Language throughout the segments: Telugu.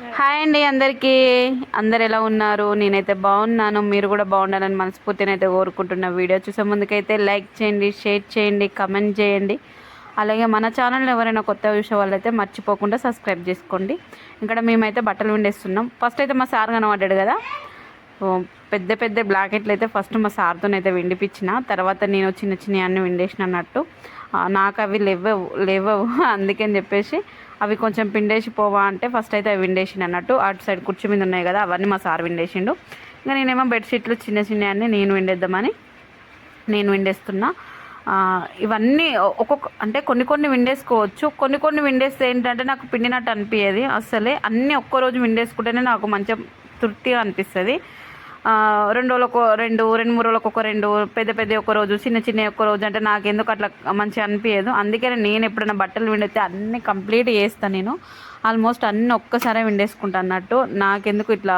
హాయ్ అండి అందరికీ. అందరు ఎలా ఉన్నారు? నేనైతే బాగున్నాను. మీరు కూడా బాగుండాలని మనస్ఫూర్తిని అయితే కోరుకుంటున్న వీడియో చూసే ముందుకైతే లైక్ చేయండి షేర్ చేయండి కమెంట్ చేయండి. అలాగే మన ఛానల్ ఎవరైనా కొత్త విషయం వాళ్ళైతే మర్చిపోకుండా సబ్స్క్రైబ్ చేసుకోండి. ఇక్కడ మేమైతే బట్టలు వండేస్తున్నాం ఫస్ట్ అయితే మా సార్ కనబడ్డాడు కదా. పెద్ద పెద్ద బ్లాకెట్లు అయితే ఫస్ట్ మా సార్తో అయితే విండిపించిన తర్వాత నేను చిన్న చిన్న అన్ని విండేసిన అన్నట్టు. నాకు అవి లేవవు లేవవు. అందుకని చెప్పేసి అవి కొంచెం పిండేసి పోవా అంటే ఫస్ట్ అయితే అవి విండేసిన అన్నట్టు. అటు సైడ్ కుర్చీ మీద ఉన్నాయి కదా అవన్నీ మా సార్ విండేసిండు ఇంకా నేనేమో బెడ్షీట్లు చిన్న చిన్న అన్ని నేను విండేద్దామని నేను విండేస్తున్నా ఇవన్నీ ఒక్కొక్క అంటే కొన్ని కొన్ని విండేసుకోవచ్చు కొన్ని కొన్ని విండేస్తే ఏంటంటే నాకు పిండినట్టు అనిపించేది అసలే అన్నీ ఒక్క రోజు విండేసుకుంటేనే నాకు మంచిగా తృప్తిగా అనిపిస్తుంది. రెండు రోజులకు రెండు రెండు మూడు రోజులకు ఒక రెండు పెద్ద పెద్ద ఒక రోజు చిన్న చిన్న ఒక రోజు అంటే నాకు ఎందుకు అట్లా మంచిగా అనిపించదు అందుకే నేను ఎప్పుడైనా బట్టలు విండితే అన్నీ కంప్లీట్ చేస్తాను నేను. ఆల్మోస్ట్ అన్నీ ఒక్కసారే విండేసుకుంటా అన్నట్టు. నాకెందుకు ఇట్లా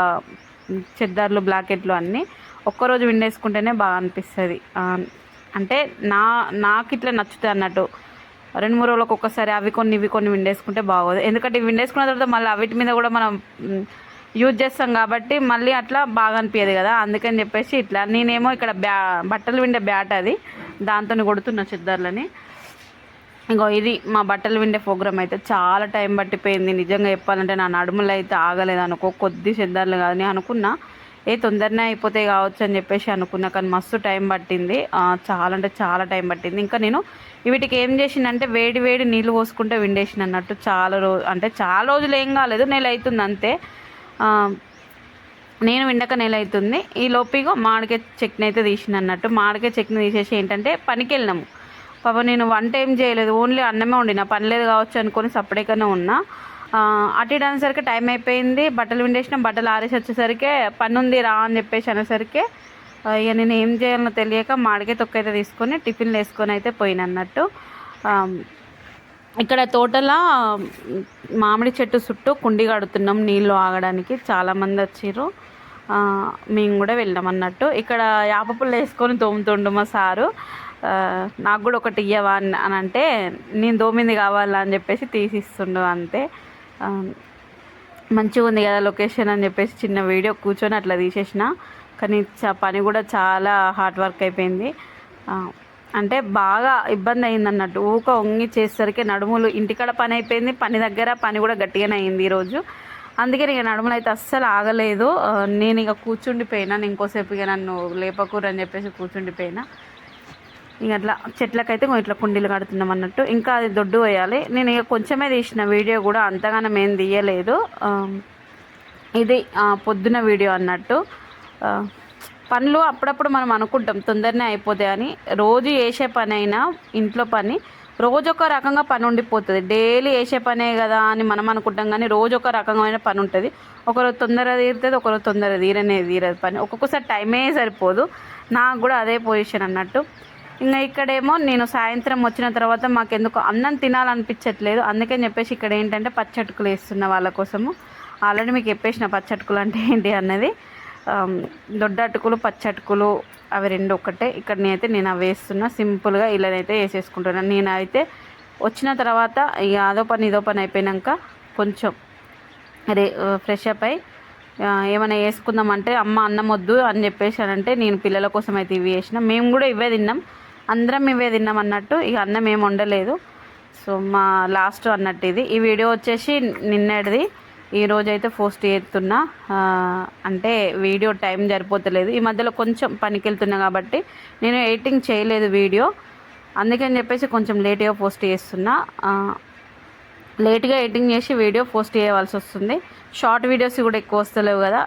చెద్దార్లు బ్లాకెట్లు అన్నీ ఒక్కరోజు విండేసుకుంటేనే బాగా అనిపిస్తుంది. అంటే నా నాకు ఇట్లా నచ్చుతుంది అన్నట్టు. రెండు మూడు రోజులకు ఒక్కసారి అవి కొన్ని ఇవి కొన్ని విండేసుకుంటే బాగోదు. ఎందుకంటే ఇవి విండేసుకున్న తర్వాత మళ్ళీ అవిటి మీద కూడా మనం యూజ్ చేస్తాం కాబట్టి మళ్ళీ అట్లా బాగా అనిపించదు కదా. అందుకని చెప్పేసి ఇట్లా నేనేమో ఇక్కడ బ్యా బట్టలు విండే బ్యాట్ అది. దాంతో కొడుతున్నా చిద్దర్లని. ఇంకో ఇది మా బట్టలు విండే ప్రోగ్రామ్ అయితే చాలా టైం పట్టిపోయింది. నిజంగా చెప్పాలంటే నా నడుములు అయితే ఆగలేదు అనుకో కొద్ది సిద్ధార్లు కానీ అనుకున్నా. ఏ తొందరనే అయిపోతే కావచ్చు అని చెప్పేసి అనుకున్నా కానీ మస్తు టైం పట్టింది. చాలా అంటే చాలా టైం పట్టింది. ఇంకా నేను వీటికి ఏం చేసిందంటే వేడి వేడి నీళ్ళు పోసుకుంటే విండేసిన అన్నట్టు చాలా రోజు అంటే చాలా రోజులు ఏం కాలేదు. నెల అవుతుంది అంతే. నేను విండక నెల అవుతుంది. ఈ లోపిగో మామిడికాయ చట్నీ అయితే తీసిన అన్నట్టు. మామిడికాయ చట్నీ తీసేసి ఏంటంటే పనికి వెళ్ళినాము పాప నేను వంట ఏం చేయలేదు. ఓన్లీ అన్నమే వండిన. పని లేదు కావచ్చు అనుకొని సపరేట్గానే ఉన్నా. అటు ఇటు అనేసరికి టైం అయిపోయింది. బట్టలు విండేసిన. బట్టలు ఆరేసి వచ్చేసరికి పని ఉంది రా అని చెప్పేసి అనేసరికి ఇక నేను ఏం చేయాలో తెలియక మాడికే తొక్క అయితే తీసుకొని టిఫిన్లు వేసుకొని అయితే పోయిన అన్నట్టు. ఇక్కడ తోటలో మామిడి చెట్టు చుట్టూ కుండి కడుతున్నాం నీళ్ళు ఆగడానికి. చాలామంది వచ్చిర్రు. మేము కూడా వెళ్ళాం అన్నట్టు. ఇక్కడ యాప పుల్ల వేసుకొని తోముతుండు మా సారు. నాకు కూడా ఒకటి ఇయ్యవా అని అని అంటే నేను దోమింది కావాలా అని చెప్పేసి తీసిస్తుండు అంతే. మంచిగా ఉంది కదా లొకేషన్ అని చెప్పేసి చిన్న వీడియో కూర్చొని అట్లా తీసేసిన. కానీ చ- పని కూడా చాలా హార్డ్ వర్క్ అయిపోయింది. అంటే బాగా ఇబ్బంది అయింది అన్నట్టు ఊక వంగి చేసేసరికి నడుములు ఇంటికాడ పని అయిపోయింది పని దగ్గర పని కూడా గట్టిగానే అయింది ఈరోజు. అందుకే ఇక నడుములు అయితే అస్సలు ఆగలేదు. నేను ఇక కూర్చుండిపోయినా నేను ఇంకోసేపు ఇక నన్ను లేపకూరు అని చెప్పేసి కూర్చుండిపోయినా. ఇక అట్లా చెట్లకైతే ఇంకో ఇట్లా కుండీలు కడుతున్నాం అన్నట్టు. ఇంకా అది దొడ్డు వేయాలి. నేను ఇక కొంచెమే తీసిన వీడియో కూడా అంతగానం ఏం తీయలేదు. ఇది పొద్దున వీడియో అన్నట్టు. పనులు అప్పుడప్పుడు మనం అనుకుంటాం తొందరనే అయిపోతాయని రోజు చేసే పని అయినా ఇంట్లో పని రోజు ఒక రకంగా పని ఉండిపోతుంది. డైలీ వేసే పనే కదా అని మనం అనుకుంటాం కానీ రోజు ఒక రకమైన పని ఉంటుంది. ఒకరోజు తొందరగా తీరుతుంది ఒకరోజు తొందరగా తీరనే తీరదు పని. ఒక్కొక్కసారి టైమే సరిపోదు. నాకు కూడా అదే పొజిషన్ అన్నట్టు. ఇంకా ఇక్కడేమో నేను సాయంత్రం వచ్చిన తర్వాత మాకెందుకు అన్నం తినాలనిపించట్లేదు. అందుకని చెప్పేసి ఇక్కడ ఏంటంటే పచ్చటుకులు వేస్తున్న వాళ్ళ కోసము. ఆల్రెడీ మీకు చెప్పేసిన పచ్చటుకులు అంటే ఏంటి అన్నది. దొడ్డటుకులు అటుకులు పచ్చటుకులు అవి రెండు ఒకటే ఇక్కడ నేనైతే నేను అవి వేస్తున్నా. సింపుల్గా ఇలానైతే వేసేసుకుంటున్నాను నేను అయితే వచ్చిన తర్వాత ఇక అదో పని ఇదో పని అయిపోయినాక కొంచెం అదే ఫ్రెష్ అప్ అయి ఏమైనా వేసుకుందామంటే అమ్మ అన్నం వద్దు అని చెప్పేసి అని అంటే నేను పిల్లల కోసం అయితే ఇవి వేసిన. మేము కూడా ఇవే తిన్నాం. అందరం ఇవే తిన్నాం అన్నట్టు ఇక అన్నం ఏం వండలేదు. సో మా లాస్ట్ అన్నట్టు ఇది. ఈ వీడియో వచ్చేసి నిన్నటిది. ఈ పోస్ట్ చేస్తున్నా. అంటే వీడియో టైం సరిపోతలేదు. ఈ మధ్యలో కొంచెం పనికి వెళ్తున్నా కాబట్టి నేను ఎడిటింగ్ చేయలేదు వీడియో. అందుకని చెప్పేసి కొంచెం లేట్గా పోస్ట్ చేస్తున్నా. లేట్గా ఎడిటింగ్ చేసి వీడియో పోస్ట్ చేయవలసి వస్తుంది. షార్ట్ వీడియోస్ కూడా ఎక్కువ వస్తలేవు కదా.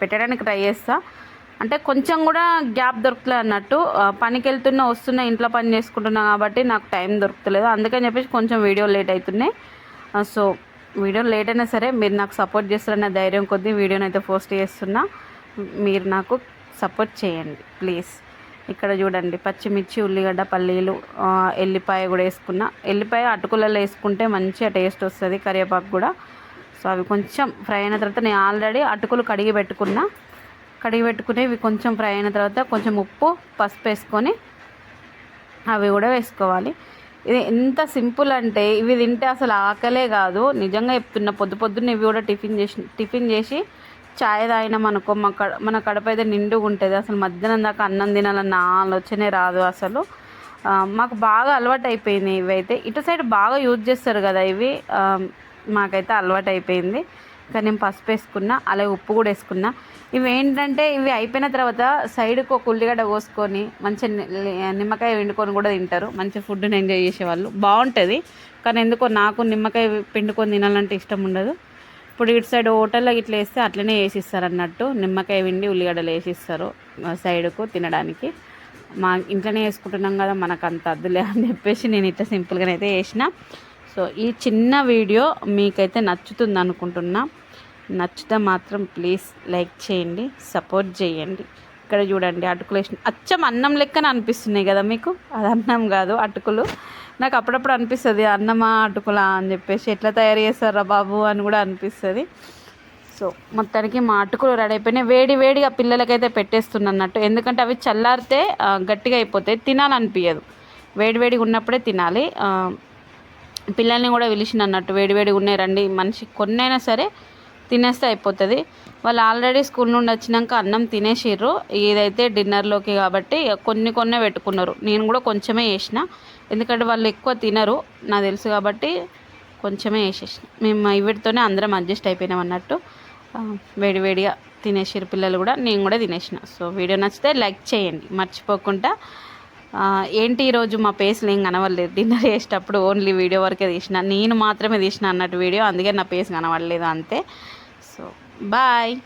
పెట్టడానికి ట్రై చేస్తా. అంటే కొంచెం కూడా గ్యాప్ దొరకలేదు అన్నట్టు. పనికి వెళ్తున్నా వస్తున్నా ఇంట్లో పని చేసుకుంటున్నా కాబట్టి నాకు టైం దొరుకుతలేదు. అందుకని చెప్పేసి కొంచెం వీడియో లేట్ అవుతున్నాయి సో వీడియో లేట్ అయినా సరే మీరు నాకు సపోర్ట్ చేస్తారనే ధైర్యం కొద్దీ వీడియోని అయితే పోస్ట్ చేస్తున్నా. మీరు నాకు సపోర్ట్ చేయండి ప్లీజ్. ఇక్కడ చూడండి పచ్చిమిర్చి ఉల్లిగడ్డ పల్లీలు ఎల్లిపాయ కూడా వేసుకున్నా. ఎల్లిపాయ అటుకులలో వేసుకుంటే మంచిగా టేస్ట్ వస్తుంది కరివేపాకు కూడా. సో అవి కొంచెం ఫ్రై అయిన తర్వాత నేను ఆల్రెడీ అటుకులు కడిగి పెట్టుకున్నా. కడిగి పెట్టుకుని ఇవి కొంచెం ఫ్రై అయిన తర్వాత కొంచెం ఉప్పు పసుపు వేసుకొని అవి కూడా వేసుకోవాలి. ఇది ఎంత సింపుల్ అంటే ఇవి తింటే అసలు ఆకలే కాదు. నిజంగా చెప్తున్నా పొద్దు పొద్దున్న ఇవి కూడా టిఫిన్ చేసి టిఫిన్ చేసి చాయ్ తాగినాం అనుకో మా కడ మన కడప అయితే నిండుగా ఉంటుంది. అసలు మధ్యాహ్నం దాకా అన్నం తినాలన్న ఆలోచనే రాదు అసలు. మాకు బాగా అలవాటు అయిపోయింది ఇవైతే. ఇటు సైడ్ బాగా యూజ్ చేస్తారు కదా ఇవి. మాకైతే అలవాటు అయిపోయింది కానీ నేను పసుపు వేసుకున్నా అలాగే ఉప్పు కూడా వేసుకున్నా. ఇవి ఏంటంటే ఇవి అయిపోయిన తర్వాత సైడ్కి ఒక ఉల్లిగడ్డ కోసుకొని మంచిగా నిమ్మకాయ వండుకొని కూడా తింటారు. మంచి ఫుడ్ని ఎంజాయ్ చేసేవాళ్ళు. బాగుంటుంది. కానీ ఎందుకో నాకు నిమ్మకాయ పిండుకొని తినాలంటే ఇష్టం ఉండదు. ఇప్పుడు ఇటు సైడ్ హోటల్లో ఇట్లా వేస్తే అట్లనే వేసిస్తారు అన్నట్టు నిమ్మకాయ పిండి ఉల్లిగడ్డలు వేసిస్తారు సైడ్కు తినడానికి. మా ఇంట్లోనే వేసుకుంటున్నాం కదా మనకు అంత అద్దులే అని చెప్పేసి నేను ఇట్లా సింపుల్గానైతే అయితే వేసిన. సో ఈ చిన్న వీడియో మీకైతే నచ్చుతుంది అనుకుంటున్నా. నచ్చితే మాత్రం ప్లీజ్ లైక్ చేయండి సపోర్ట్ చేయండి. ఇక్కడ చూడండి అటుకులు అచ్చం అన్నం లెక్కన అనిపిస్తున్నాయి కదా మీకు? అది అన్నం కాదు అటుకులు. నాకు అప్పుడప్పుడు అనిపిస్తుంది అన్నమా అటుకులా అని చెప్పేసి ఎట్లా తయారు చేస్తారా బాబు అని కూడా అనిపిస్తుంది. సో మొత్తానికి మా అటుకులు రెడీ అయిపోయినాయి. వేడి వేడిగా పిల్లలకైతే పెట్టేస్తున్నా అన్నట్టు. ఎందుకంటే అవి చల్లారితే గట్టిగా అయిపోతాయి. తినాలనిపించదు వేడి వేడిగా ఉన్నప్పుడే తినాలి. పిల్లల్ని కూడా పిలిచిన అన్నట్టు వేడి వేడిగా ఉన్నాయి రండి మనిషి కొన్నైనా సరే తినేస్తే అయిపోతుంది. వాళ్ళు ఆల్రెడీ స్కూల్ నుండి వచ్చినాక అన్నం తినేసిర్రు. ఇదైతే డిన్నర్లోకి కాబట్టి ఇక కొన్ని కొన్నే పెట్టుకున్నారు. నేను కూడా కొంచెమే వేసిన ఎందుకంటే వాళ్ళు ఎక్కువ తినరు నాకు తెలుసు కాబట్టి కొంచెమే వేసేసిన మేము వీటితోనే అందరం అడ్జస్ట్ అయిపోయినాం అన్నట్టు. వేడి వేడిగా తినేసిర్రు పిల్లలు కూడా నేను కూడా తినేసిన. సో వీడియో నచ్చితే లైక్ చేయండి. మర్చిపోకుండా ఏంటి ఈరోజు మా పేస్లు ఏం కనవలేదు డిన్నర్ చేసేటప్పుడు ఓన్లీ వీడియో వరకే తీసిన. నేను మాత్రమే తీసిన అన్నట్టు వీడియో అందుకే నా పేస్ కనవడలేదు అంతే. So bye.